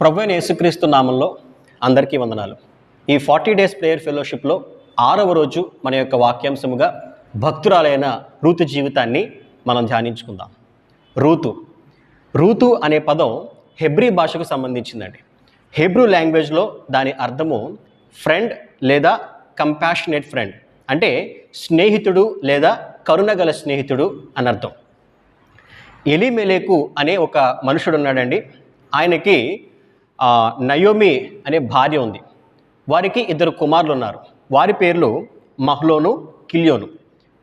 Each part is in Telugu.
ప్రభు అయిన యేసుక్రీస్తు నామంలో అందరికీ వందనాలు. ఈ ఫార్టీ డేస్ ప్రేయర్ ఫెలోషిప్లో ఆరవ రోజు మన యొక్క వాక్యాంశముగా భక్తురాలైన రూతు జీవితాన్ని మనం ధ్యానించుకుందాం. రూతు. రూతు అనే పదం హెబ్రీ భాషకు సంబంధించిందండి. హెబ్రూ లాంగ్వేజ్లో దాని అర్థము ఫ్రెండ్ లేదా కంపాషనేట్ ఫ్రెండ్ అంటే స్నేహితుడు లేదా కరుణగల స్నేహితుడు అని అర్థం. ఎలిమెలేకు అనే ఒక మనుషుడు ఉన్నాడండి ఆయనకి నయోమి అనే భార్య ఉంది. వారికి ఇద్దరు కుమారులు ఉన్నారు వారి పేర్లు మహ్లోను కిలియోను.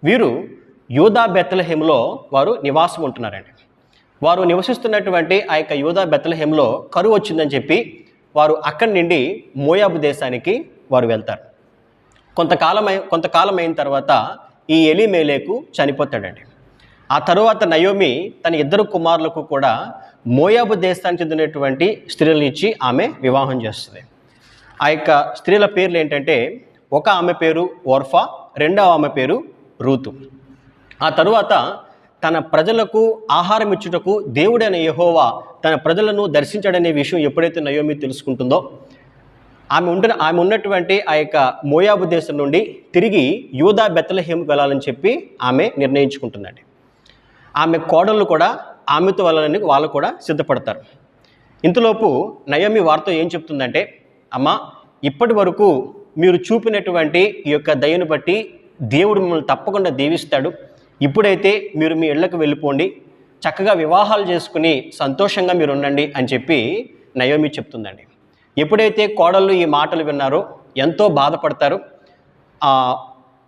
వీరు యూదా బెత్తలహేమ్లో వారు నివాసం ఉంటున్నారండి. వారు నివసిస్తున్నటువంటి ఆ యొక్క యూదా బెత్తలహేమ్లో కరువు వచ్చిందని చెప్పి వారు అక్కడి నుండి మోయాబు దేశానికి వారు వెళ్తారు. కొంతకాలం అయి- కొంతకాలం అయిన తర్వాత ఈ ఎలిమేలేకు చనిపోతాడండి. ఆ తరువాత నయోమి తన ఇద్దరు కుమారులకు కూడా మోయాబు దేశానికి చెందినటువంటి స్త్రీలను ఇచ్చి ఆమె వివాహం చేస్తుంది. ఆ యొక్క స్త్రీల పేర్లు ఏంటంటే ఒక ఆమె పేరు ఓర్ఫా రెండవ ఆమె పేరు రూతు. ఆ తరువాత తన ప్రజలకు ఆహారం ఇచ్చుటకు దేవుడైన యహోవా తన ప్రజలను దర్శించాడనే విషయం ఎప్పుడైతే నయోమి తెలుసుకుంటుందో ఆమె ఉండిన ఆమె ఉన్నటువంటి ఆ యొక్క మోయాబు దేశం నుండి తిరిగి యూదా బెత్తలహేమ్కి వెళ్ళాలని చెప్పి ఆమె నిర్ణయించుకుంటుందండి ఆమె కోడళ్ళు కూడా ఆమెతో వెళ్ళాలని వాళ్ళు కూడా సిద్ధపడతారు. ఇంతలోపు నయమి వారితో ఏం చెప్తుందంటే అమ్మ ఇప్పటి వరకు మీరు చూపినటువంటి ఈ యొక్క దయను బట్టి దేవుడు మిమ్మల్ని తప్పకుండా దీవిస్తాడు. ఇప్పుడైతే మీరు మీ ఇళ్ళకు వెళ్ళిపోండి. చక్కగా వివాహాలు చేసుకుని సంతోషంగా మీరు ఉండండి అని చెప్పి నయోమి చెప్తుందండి. ఎప్పుడైతే కోడళ్ళు ఈ మాటలు విన్నారో ఎంతో బాధపడతారు. ఆ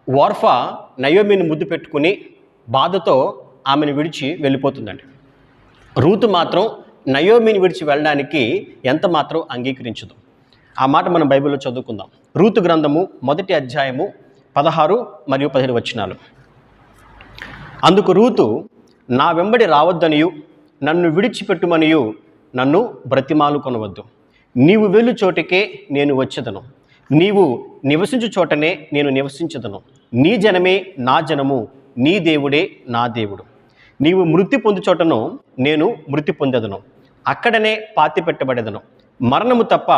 వార్ఫా నయోమిని ముద్దు పెట్టుకుని బాధతో ఆమెను విడిచి వెళ్ళిపోతుందండి. రూతు మాత్రం నయోమిని విడిచి వెళ్ళడానికి ఎంత మాత్రం అంగీకరించదు. ఆ మాట మనం బైబిల్లో చదువుకుందాం. రూతు గ్రంథము మొదటి అధ్యాయము పదహారు మరియు పదిహేడు వచనాలు. అందుకు రూతు నా వెంబడి రావద్దనియు నన్ను విడిచిపెట్టుమనియు నన్ను బ్రతిమాలు కొనవద్దు. నీవు వెళ్ళు చోటికే నేను వచ్చేదను. నీవు నివసించు చోటనే నేను నివసించదను. నీ జనమే నా జనము నీ దేవుడే నా దేవుడు. నీవు మృతి పొందుచోటను నేను మృతి పొందెదను. అక్కడనే పాతి పెట్టబడేదను. మరణము తప్ప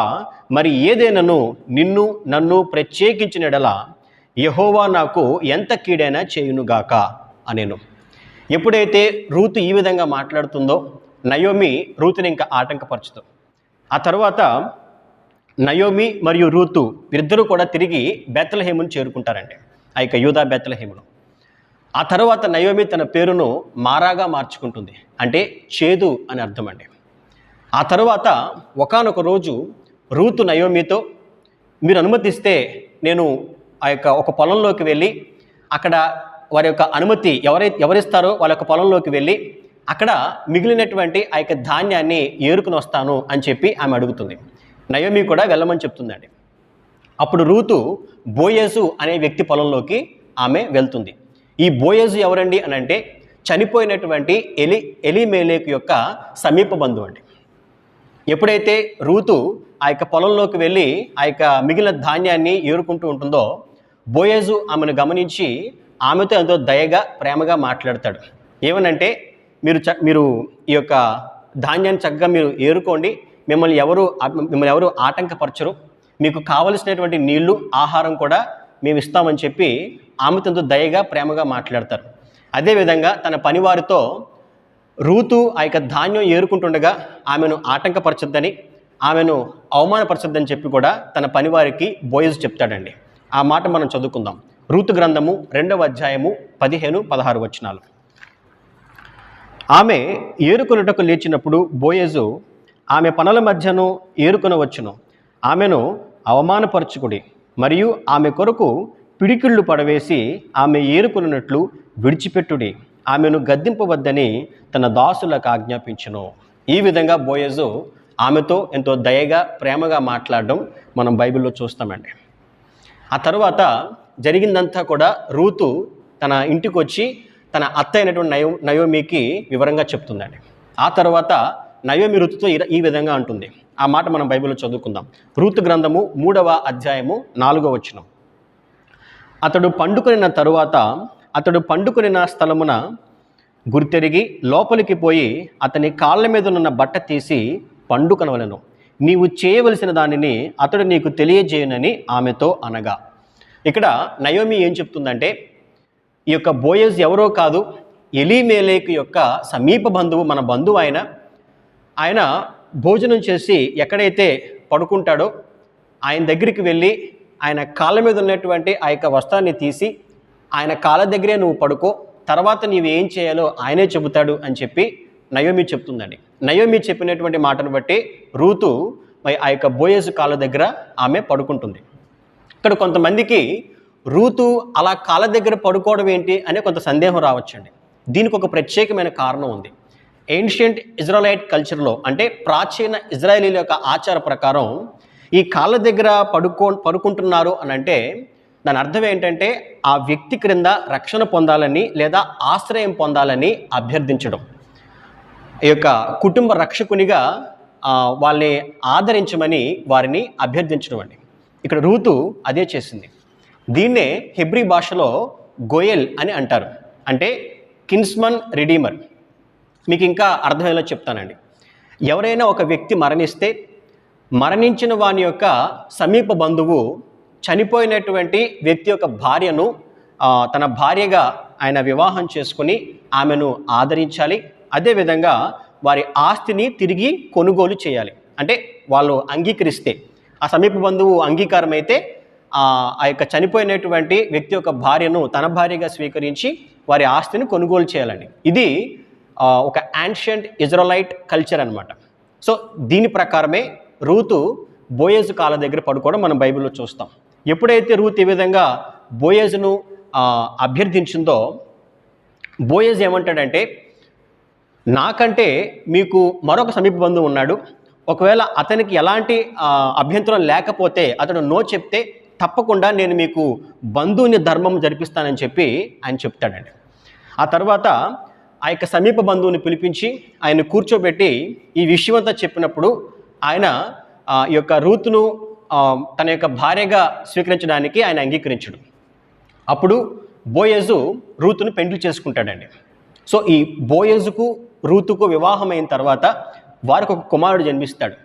మరి ఏదైనాను నిన్ను నన్ను ప్రత్యేకించినడల యహోవా నాకు ఎంత కీడైనా చేయునుగాక అనేను. ఎప్పుడైతే రూతు ఈ విధంగా మాట్లాడుతుందో నయోమి రూతుని ఇంకా ఆటంకపరచుతుంది ఆ తర్వాత నయోమి మరియు రూతు వీరిద్దరూ కూడా తిరిగి బెత్తలహేమును చేరుకుంటారండి. ఆ యొక్క యూదా బెత్తలహేమును ఆ తర్వాత నయోమి తన పేరును మారాగా మార్చుకుంటుంది. అంటే చేదు అని అర్థం అండి ఆ తర్వాత ఒకానొక రోజు రూతు నయోమితో మీరు అనుమతిస్తే నేను ఆ యొక్క ఒక పొలంలోకి వెళ్ళి అక్కడ వారి యొక్క అనుమతి ఎవరై ఎవరిస్తారో వాళ్ళ యొక్క పొలంలోకి వెళ్ళి అక్కడ మిగిలినటువంటి ఆ యొక్క ధాన్యాన్ని ఏరుకుని వస్తాను అని చెప్పి ఆమె అడుగుతుంది. నయోమి కూడా వెళ్ళమని చెప్తుందండి. అప్పుడు రూతు బోయేసు అనే వ్యక్తి పొలంలోకి ఆమె వెళ్తుంది. ఈ బోయజు ఎవరండి అని అంటే చనిపోయినటువంటి ఎలి ఎలిమేలేక్ యొక్క సమీప బంధువు అండి. ఎప్పుడైతే రూతు ఆ యొక్క పొలంలోకి వెళ్ళి ఆ యొక్క మిగిలిన ధాన్యాన్ని ఏరుకుంటూ ఉంటుందో బోయేజు ఆమెను గమనించి ఆమెతో ఎంతో దయగా ప్రేమగా మాట్లాడతాడు. ఏమనంటే మీరు చ మీరు ఈ యొక్క ధాన్యాన్ని చక్కగా మీరు ఏరుకోండి. మిమ్మల్ని ఎవరు మిమ్మల్ని ఎవరు ఆటంకపరచరు. మీకు కావలసినటువంటి నీళ్ళు ఆహారం కూడా మేము ఇస్తామని చెప్పి ఆమెతో దయగా ప్రేమగా మాట్లాడతారు. అదేవిధంగా తన పనివారితో రూతు ఆ యొక్క ధాన్యం ఏరుకుంటుండగా ఆమెను ఆటంకపరచొద్దని ఆమెను అవమానపరచొద్దని చెప్పి కూడా తన పనివారికి బోయజ్ చెప్తాడండి. ఆ మాట మనం చదువుకుందాం. రూతు గ్రంథము రెండవ అధ్యాయము పదిహేను పదహారు వచనాలు. ఆమె ఏరుకొనుటకు లేచినప్పుడు బోయేజు ఆమె పనుల మధ్యను ఏరుకునవచ్చును. ఆమెను అవమానపరచుకుడి. మరియు ఆమె కొరకు పిడికిళ్ళు పడవేసి ఆమె ఏరుకున్నట్లు విడిచిపెట్టుడి. ఆమెను గద్దింపవద్దని తన దాసులకు ఆజ్ఞాపించను. ఈ విధంగా బోయేజు ఆమెతో ఎంతో దయగా ప్రేమగా మాట్లాడడం మనం బైబిల్లో చూస్తామండి. ఆ తర్వాత జరిగిందంతా కూడా రూతు తన ఇంటికి వచ్చి తన అత్త అయినటువంటి నయో నయోమికి వివరంగా చెప్తుందండి. ఆ తర్వాత నయోమి ఋతుతో ఈ- విధంగా అంటుంది. ఆ మాట మనం బైబిల్లో చదువుకుందాం. ఋతు గ్రంథము మూడవ అధ్యాయము నాలుగవ వచనం. అతడు పండుకొనిన తరువాత అతడు పండుకొనిన స్థలమున గుర్తెరిగి లోపలికి పోయి అతని కాళ్ళ మీద ఉన్న బట్ట తీసి పండుకొనవలను. నీవు చేయవలసిన దానిని అతడు నీకు తెలియజేయనని ఆమెతో అనగా. ఇక్కడ నయోమి ఏం చెప్తుందంటే ఈ యొక్క బోయజ్ ఎవరో కాదు ఎలీమేలేకు యొక్క సమీప బంధువు మన బంధువు ఆయన ఆయన భోజనం చేసి ఎక్కడైతే పడుకుంటాడో ఆయన దగ్గరికి వెళ్ళి ఆయన కాళ్ళ మీద ఉన్నటువంటి ఆ యొక్క వస్త్రాన్ని తీసి ఆయన కాళ్ళ దగ్గరే నువ్వు పడుకో తర్వాత నీవు ఏం చేయాలో ఆయనే చెబుతాడు అని చెప్పి నయోమి చెప్తుందండి. నయోమి చెప్పినటువంటి మాటను బట్టి రూతు మరి ఆ యొక్క బోయసు కాళ్ళ దగ్గర ఆమె పడుకుంటుంది. ఇక్కడ కొంతమందికి రూతు అలా కాళ్ళ దగ్గర పడుకోవడం ఏంటి అనే కొంత సందేహం రావచ్చండి. దీనికి ఒక ప్రత్యేకమైన కారణం ఉంది. ఏన్షియంట్ ఇజ్రాయలైట్ కల్చర్లో అంటే ప్రాచీన ఇజ్రాయలీల యొక్క ఆచార ప్రకారం ఈ కాళ్ళ దగ్గర పడుకో పడుకుంటున్నారు అని అంటే దాని అర్థం ఏంటంటే ఆ వ్యక్తి క్రింద రక్షణ పొందాలని లేదా ఆశ్రయం పొందాలని అభ్యర్థించడం. ఈ యొక్క కుటుంబ రక్షకునిగా వాళ్ళని ఆదరించమని వారిని అభ్యర్థించడం అండి. ఇక్కడ రూతు అదే చేసింది. దీన్నే హెబ్రీ భాషలో గోయల్ అని అంటారు. అంటే కిన్స్మన్ రిడీమర్. మీకు ఇంకా అర్థమయ్యేలా చెప్తానండి. ఎవరైనా ఒక వ్యక్తి మరణిస్తే మరణించిన వాని యొక్క సమీప బంధువు చనిపోయినటువంటి వ్యక్తి యొక్క భార్యను తన భార్యగా ఆయన వివాహం చేసుకుని ఆమెను ఆదరించాలి. అదేవిధంగా వారి ఆస్తిని తిరిగి కొనుగోలు చేయాలి. అంటే వాళ్ళు అంగీకరిస్తే ఆ సమీప బంధువు అంగీకారం అయితే ఆ యొక్క చనిపోయినటువంటి వ్యక్తి యొక్క భార్యను తన భార్యగా స్వీకరించి వారి ఆస్తిని కొనుగోలు చేయాలండి. ఇది ఒక యాన్షియంట్ ఇజ్రాలైట్ కల్చర్ అనమాట సో దీని ప్రకారమే రూతు బోయేజు కాళ్ళ దగ్గర పడుకోవడం మనం బైబిల్లో చూస్తాం. ఎప్పుడైతే రూత్ ఈ విధంగా బోయేజును అభ్యర్థించిందో బోయేజ్ ఏమంటాడంటే నాకంటే మీకు మరొక సమీప బంధువు ఉన్నాడు. ఒకవేళ అతనికి ఎలాంటి అభ్యంతరం లేకపోతే అతడు నో చెప్తే తప్పకుండా నేను మీకు బంధువుని ధర్మం జరిపిస్తానని చెప్పి ఆయన చెప్తాడండి. ఆ తర్వాత ఆ యొక్క సమీప బంధువుని పిలిపించి ఆయన కూర్చోబెట్టి ఈ విషయమంతా చెప్పినప్పుడు ఆయన ఈ యొక్క రూతును తన యొక్క భార్యగా స్వీకరించడానికి ఆయన అంగీకరించడు. అప్పుడు బోయజు రూతును పెండ్లి చేసుకుంటాడండి. సో ఈ బోయజుకు రూతుకు వివాహం అయిన తర్వాత వారికి ఒక కుమారుడు జన్మిస్తాడు.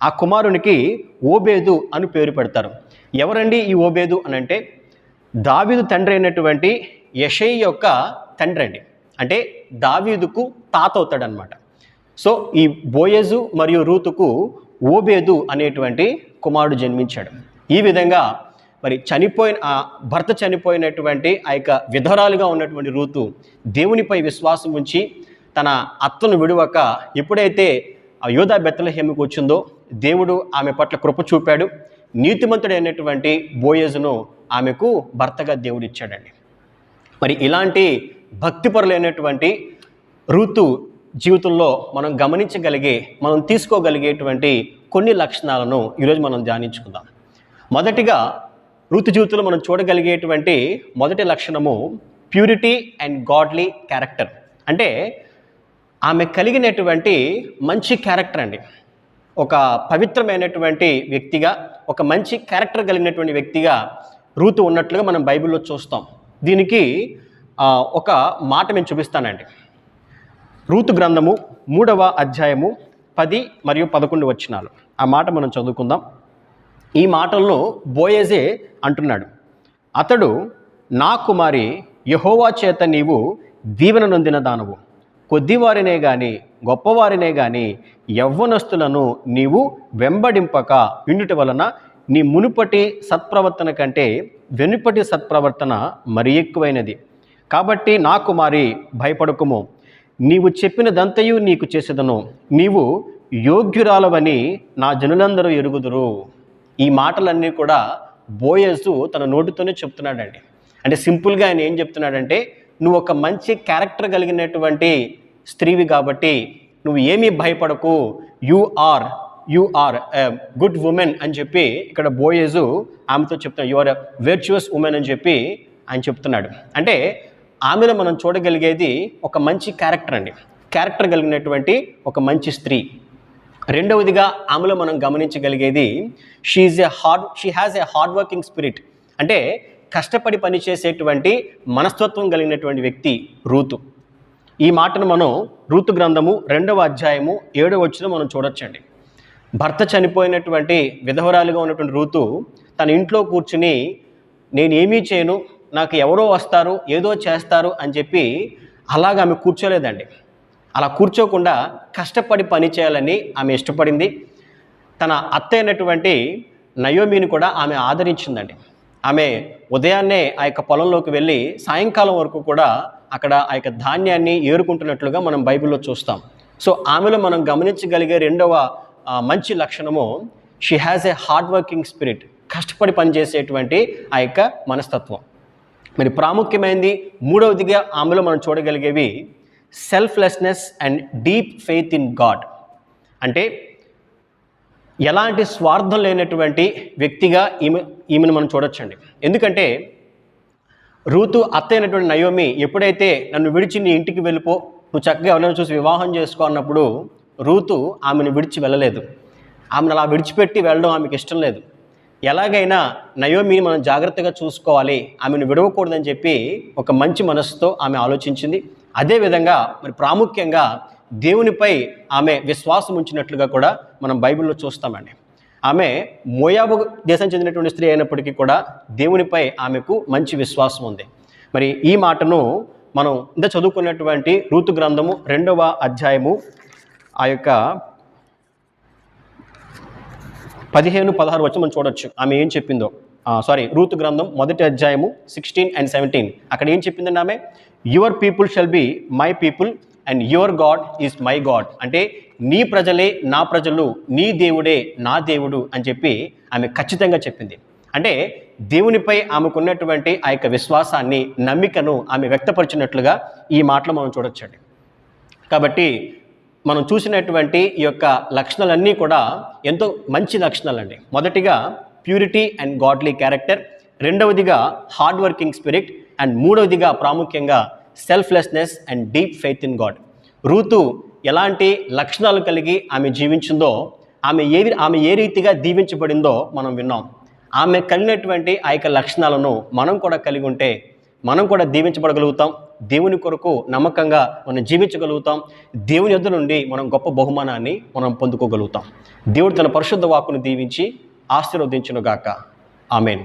ఆ కుమారునికి ఓబేదు అని పేరు పెడతారు. ఎవరండి ఈ ఓబేదు అని అంటే దావిదు తండ్రి అయినటువంటి యషై యొక్క తండ్రి అండి అంటే దావీదుకు తాత అవుతాడనమాట సో ఈ బోయజు మరియు రూతుకు ఓబేదు అనేటువంటి కుమారుడు జన్మించాడు. ఈ విధంగా మరి చనిపోయిన ఆ భర్త చనిపోయినటువంటి ఆ యొక్క విధరాలుగా ఉన్నటువంటి రూతు దేవునిపై విశ్వాసం ఉంచి తన అత్తను విడువక ఎప్పుడైతే ఆ యోధా బెత్తలహేమికి వచ్చిందో దేవుడు ఆమె పట్ల కృప చూపాడు. నీతిమంతుడైనటువంటి బోయజును ఆమెకు భర్తగా దేవుడిచ్చాడండి. మరి ఇలాంటి భక్తిపరులైనటువంటి ఋతు జీవితంలో మనం గమనించగలిగే మనం తీసుకోగలిగేటువంటి కొన్ని లక్షణాలను ఈరోజు మనం ధ్యానించుకుందాం. మొదటిగా ఋతు జీవితంలో మనం చూడగలిగేటువంటి మొదటి లక్షణము ప్యూరిటీ అండ్ గాడ్లీ క్యారెక్టర్. అంటే ఆమె కలిగినటువంటి మంచి క్యారెక్టర్ అండి. ఒక పవిత్రమైనటువంటి వ్యక్తిగా ఒక మంచి క్యారెక్టర్ కలిగినటువంటి వ్యక్తిగా రూతు ఉన్నట్లుగా మనం బైబిల్లో చూస్తాం. దీనికి ఒక మాట మేము చూపిస్తానండి. రూతు గ్రంథము మూడవ అధ్యాయము పది మరియు పదకొండు వచ్చినాలు ఆ మాట మనం చదువుకుందాం. ఈ మాటలను బోయేజే అంటున్నాడు. అతడు నా కుమారి యహోవా చేత నీవు దీవెన నొందిన దానవు. కొద్దివారినే గాని గొప్పవారినే గాని యవ్వనస్తులను నీవు వెంబడింపక వినుట వలన నీ మునుపటి సత్ప్రవర్తన కంటే వెనుపటి సత్ప్రవర్తన మరి ఎక్కువైనది. కాబట్టి నా కుమారి భయపడకుము. నీవు చెప్పినదంతయు నీకు చేసేదను. నీవు యోగ్యురాలవని నా జనులందరూ ఎరుగుదురు. ఈ మాటలన్నీ కూడా బోయసు తన నోటితోనే చెప్తున్నాడండి. అంటే సింపుల్గా ఆయన ఏం చెప్తున్నాడంటే నువ్వు ఒక మంచి క్యారెక్టర్ కలిగినటువంటి స్త్రీవి కాబట్టి నువ్వు ఏమీ భయపడకు. You are you are good women అని చెప్పి ఇక్కడ బోయేజు ఆమెతో చెప్తున్నాడు. యు ఆర్ వెర్చువస్ ఉమెన్ అని చెప్పి ఆయన చెప్తున్నాడు. అంటే ఆమెలో మనం చూడగలిగేది ఒక మంచి క్యారెక్టర్ అండి. క్యారెక్టర్ కలిగినటువంటి ఒక మంచి స్త్రీ. రెండవదిగా ఆమెలో మనం గమనించగలిగేది she a hard she has a hard working spirit అంటే కష్టపడి పనిచేసేటువంటి మనస్తత్వం కలిగినటువంటి వ్యక్తి రూతు. ఈ మాటను మనం రూతు గ్రంథము రెండవ అధ్యాయము ఏడవ వచ్చిన మనం చూడొచ్చండి. భర్త చనిపోయినటువంటి విధవరాలుగా ఉన్నటువంటి రూతు తన ఇంట్లో కూర్చుని నేను ఏమీ చేయను నాకు ఎవరో వస్తారు ఏదో చేస్తారు అని చెప్పి అలాగ ఆమె కూర్చోలేదండి. అలా కూర్చోకుండా కష్టపడి పని చేయాలని ఆమె ఇష్టపడింది. తన అత్త అయినటువంటి నయోమిని కూడా ఆమె ఆదరించిందండి. ఆమె ఉదయాన్నే ఆ యొక్క పొలంలోకి వెళ్ళి సాయంకాలం వరకు కూడా అక్కడ ఆ యొక్క ధాన్యాన్ని ఏరుకుంటున్నట్లుగా మనం బైబిల్లో చూస్తాం. సో ఆమెలో మనం గమనించగలిగే రెండవ మంచి లక్షణము she has a hard working spirit కష్టపడి పనిచేసేటువంటి ఆ యొక్క మనస్తత్వం. మరి ప్రాముఖ్యమైనది మూడవదిగా ఆమెలో మనం చూడగలిగేవి selflessness and deep faith in God అంటే ఎలాంటి స్వార్థం లేనటువంటి వ్యక్తిగా ఈమె ఈమెను మనం చూడొచ్చండి. ఎందుకంటే రూతు అత్త అయినటువంటి నయోమి ఎప్పుడైతే నన్ను విడిచి నీ ఇంటికి వెళ్ళిపో నువ్వు చక్కగా ఎవరైనా చూసి వివాహం చేసుకో అన్నప్పుడు రూతు ఆమెను విడిచి వెళ్ళలేదు. ఆమెను అలా విడిచిపెట్టి వెళ్ళడం ఆమెకి ఇష్టం లేదు. ఎలాగైనా నయోమిని మనం జాగ్రత్తగా చూసుకోవాలి ఆమెను విడవకూడదని చెప్పి ఒక మంచి మనస్సుతో ఆమె ఆలోచించింది. అదేవిధంగా మరి ప్రాముఖ్యంగా దేవునిపై ఆమె విశ్వాసం ఉంచినట్లుగా కూడా మనం బైబిల్లో చూస్తామండి. ఆమె మోయాబు దేశం చెందినటువంటి స్త్రీ అయినప్పటికీ కూడా దేవునిపై ఆమెకు మంచి విశ్వాసం ఉంది. మరి ఈ మాటను మనం ఇంత చదువుకున్నటువంటి ఋతు గ్రంథము రెండవ అధ్యాయము ఆ యొక్క పదిహేను పదహారు వచ్చి మనం చూడొచ్చు. ఆమె ఏం చెప్పిందో? సారీ రూతు గ్రంథం మొదటి అధ్యాయము సిక్స్టీన్ అండ్ సెవెంటీన్ అక్కడ ఏం చెప్పిందండి ఆమె? Your people shall be my people and your God is my God అంటే నీ ప్రజలే నా ప్రజలు నీ దేవుడే నా దేవుడు అని చెప్పి ఆమె ఖచ్చితంగా చెప్పింది. అంటే దేవునిపై ఆమెకున్నటువంటి ఆ యొక్క విశ్వాసాన్ని నమ్మికను ఆమె వ్యక్తపరిచినట్లుగా ఈ మాటలు మనం చూడొచ్చండి. కాబట్టి మనం చూసినటువంటి ఈ యొక్క లక్షణాలన్నీ కూడా ఎంతో మంచి లక్షణాలండి. మొదటిగా ప్యూరిటీ అండ్ గాడ్లీ క్యారెక్టర్ రెండవదిగా హార్డ్ వర్కింగ్ స్పిరిట్ అండ్ మూడవదిగా ప్రాముఖ్యంగా selflessness and deep faith in God Ruth ఎలాంటి లక్షణాలు కలిగి ఆమె జీవించిందో ఆమె ఏ ఆమె ఏ రీతిగా దీవించబడిందో మనం విన్నాం. ఆమె కలిగినటువంటి ఆ యొక్క లక్షణాలను మనం కూడా కలిగి ఉంటే మనం కూడా దీవించబడగలుగుతాం. దేవుని కొరకు నమ్మకంగా మనం జీవించగలుగుతాం. దేవుని యొద్ద నుండి మనం గొప్ప బహుమానాన్ని మనం పొందుకోగలుగుతాం. దేవుడు తన పరిశుద్ధ వాకును దీవించి ఆశీర్వదించునుగాక. ఆమెన్.